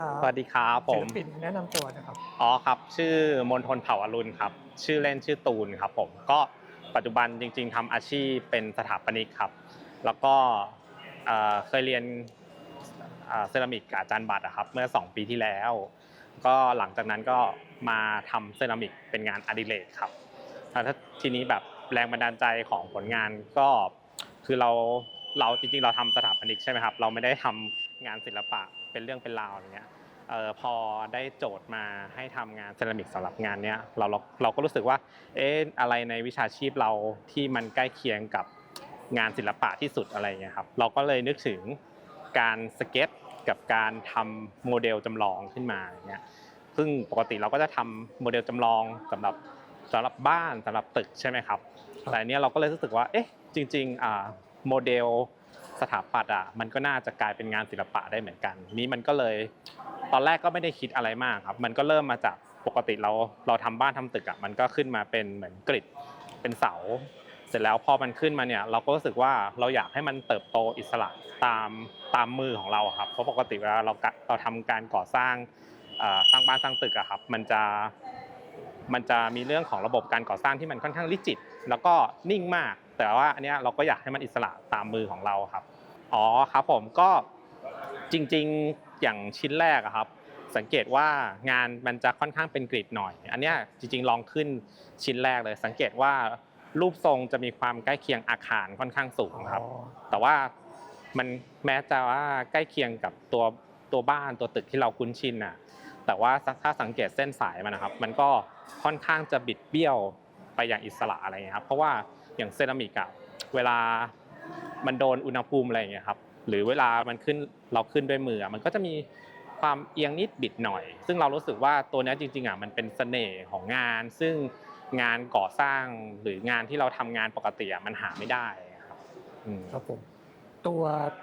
ครับสวัสดีครับผศิมลปินแนะนำตัวนะครับ อ๋อครับ ชื่อมนทนเผ่าอรุณครับ ชื่อเล่นชื่อตูนครับผม ก็ปัจจุบันจริง ๆทำอาชีพเป็นสถาปนิกครับ แล้วก็เอ่อเคยเรียนเอ่อเซรามิกกับอาจารย์บัตรอะครับ เมื่อ 2 ปีที่แล้ว ก็หลังจากนั้นก็มาทำเซรามิกเป็นงานอดิเรกครับ แล้วถ้าทีนี้แบบแรงบันดาลใจของผลงานก็คือเราเราจริงๆ เราทำสถาปนิกใช่ไหมครับ เราไม่ได้ทำ งานศิลปะเป็นเรื่องเป็นราวอะไรเงี้ยเออพอได้โจทย์มาให้ทำงานเซรามิกสำหรับงานเนี้ยเราเราเราก็รู้สึกว่าเอ๊ะอะไรในวิชาชีพเราที่มันใกล้เคียงกับงานศิลปะที่สุดอะไรเงี้ยครับเราก็เลยนึกถึงการสเก็ตกับการทำโมเดลจำลองขึ้นมาอย่างเงี้ยซึ่งปกติเราก็จะทำโมเดลจำลองสำหรับสำหรับบ้านสำหรับตึกใช่ไหมครับแต่เนี้ยเราก็เลยรู้สึกว่าเอ๊ะจริงๆอ่าโมเดล สถาปัตย์อะมันก็น่าจะกลายเป็นงานศิลปะได้เหมือนกัน นี้มันก็เลย ตอนแรกก็ไม่ได้คิดอะไรมากครับ มันก็เริ่มมาจากปกติเราเราทำบ้านทำตึกอะมันก็ขึ้นมาเป็นเหมือนกริดเป็นเสา เสร็จแล้วพอมันขึ้นมาเนี่ย เราก็รู้สึกว่าเราอยากให้มันเติบโตอิสระตามตามมือของเราครับเพราะปกติเวลาเราเราทำการก่อสร้างสร้างบ้านสร้างตึกอะครับ มันจะมันจะมีเรื่องของระบบการก่อสร้างที่มันค่อนข้างริจิต แล้วก็นิ่งมาก แต่ว่าอันเนี้ยเราก็อยากให้มันอิสระตามมือของเราครับ อ๋อครับผมก็จริงๆอย่างชิ้นแรกอะครับ สังเกตว่างานมันจะค่อนข้างเป็นกริดหน่อย อันเนี้ยจริงๆลองขึ้นชิ้นแรกเลย สังเกตว่ารูปทรงจะมีความใกล้เคียงอาคารค่อนข้างสูงครับ แต่ว่ามันแม้จะว่าใกล้เคียงกับตัวตัวบ้านตัวตึกที่เราคุ้นชินน่ะแต่ว่าถ้าสังเกตเส้นสายมันนะครับ มันก็ค่อนข้างจะบิดเบี้ยวไปอย่างอิสระอะไรเงี้ยครับ เพราะว่า อย่างเซรามิกอะเวลามันโดนอุณหภูมิอะไรอย่างเงี้ยครับหรือเวลามันขึ้นเราขึ้นด้วยมืออะมันก็จะมีความเอียงนิดบิดหน่อย ซึ่งเรารู้สึกว่าตัวเนี้ยจริงๆอะมันเป็นเสน่ห์ของงาน ซึ่งงานก่อสร้างหรืองานที่เราทำงานปกติอะมันหาไม่ได้ครับอืมครับผมตัว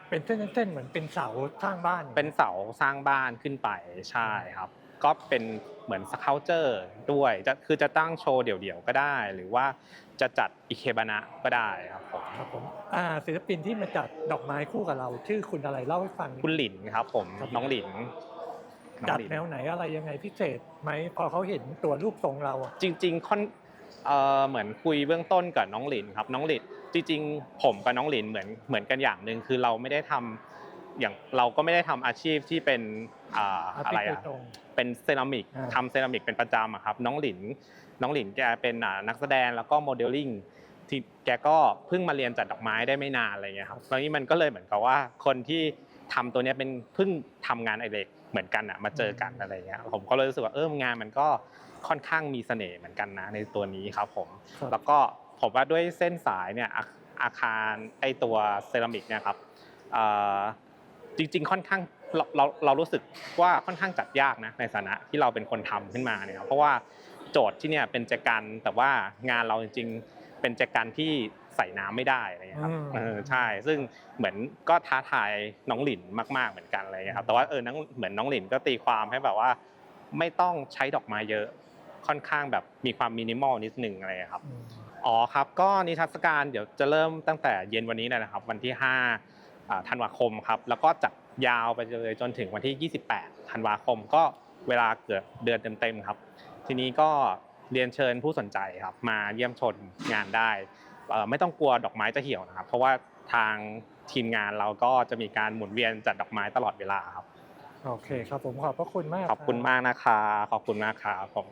เป็นเส้นๆเหมือนเป็นเสาสร้างบ้าน เป็นเสาสร้างบ้านขึ้นไปใช่ครับ ก็เป็นเหมือนสเคาเจอร์ด้วยจะคือจะตั้งโชว์เดี่ยวๆก็ได้ หรือว่าจะจัดอิเคบานะก็ได้ครับผมครับผมอ่าศิลปินที่มาจัดดอกไม้คู่กับเรา ชื่อคุณอะไรเล่าให้ฟังคุณหลินครับผมครับน้องหลินน้อจังดหลินแนวไหนอะไรยังไงพิเศษไหมพอเขาเห็นตัวรูปทรงเราอะจริง ๆ ค่อนเอ่อเหมือนคุยเบื้องต้นกับน้องหลินครับน้องหลินจริงๆ ผมกับน้องหลินเหมือนเหมือนกันอย่างหนึ่งคือเราไม่ได้ทำ อย่างเราก็ไม่ได้ทำอาชีพที่เป็นอ่าอาอะร์ไรติโดอะยตรงเป็นเซรามิกอ่าทำเซรามิกเป็นประจำอะครับ น้องหลิน น้องหลินแกเป็นอ่านักแสดงแล้วก็โมเดลลิ่งที่แกก็เพิ่งมาเรียนจัดดอกไม้ได้ไม่นานอะไรเงี้ยครับแล้วนี้มันก็เลยเหมือนกับว่าคนที่ทำตัวเนี้ยเป็นเพิ่งทำงานไอเล็กเหมือนกันอะมาเจอกันอะไรเงี้ยผมก็เลยรู้สึกว่าเอองานมันก็ค่อนข้างมีเสน่ห์เหมือนกันนะในตัวนี้ครับผมครับแล้วก็ผมว่าด้วยเส้นสายเนี่ยอาอาคารไอตัวเซรามิกเนี่ยครับเอ่อ จริง ๆ ค่อนข้างเราเราเรารู้สึกว่าค่อนข้างจัดยากนะในฐานะที่เราเป็นคนทำขึ้นมาเนี่ยครับเพราะว่าโจทย์ที่เนี่ยเป็นแจกันแต่ว่างานเราจริง ๆ เป็นแจกันที่ใส่น้ำไม่ได้อะไรเงี้ยครับอืมเออใช่ ซึ่งเหมือนก็ท้าทายน้องหลินมาก ๆเหมือนกันอะไรเงี้ยครับแต่ว่าเออน้องเหมือนน้องหลินก็ตีความให้แบบว่า ไม่ต้องใช้ดอกไม้เยอะค่อนข้างแบบมีความมินิมอลนิดหนึ่งอะไรเงี้ยครับอืมอ๋อครับก็นิทรรศการเดี๋ยวจะเริ่มตั้งแต่เย็นวันนี้เลยนะครับ วันที่5อ่า ธันวาคมครับแล้วก็จัดยาวไปเลยจนถึงวันที่ 28 ธันวาคมก็เวลาเกือบเดือนเต็มๆครับ ทีนี้ก็เรียนเชิญผู้สนใจครับมาเยี่ยมชมงานได้เอ่อไม่ต้องกลัวดอกไม้จะเหี่ยวนะครับ เพราะว่าทางทีมงานเราก็จะมีการหมุนเวียนจัดดอกไม้ตลอดเวลาครับโอเคครับผมขอบพระคุณมากขอบคุณรับมากนะครับขอบคุณมากครับผม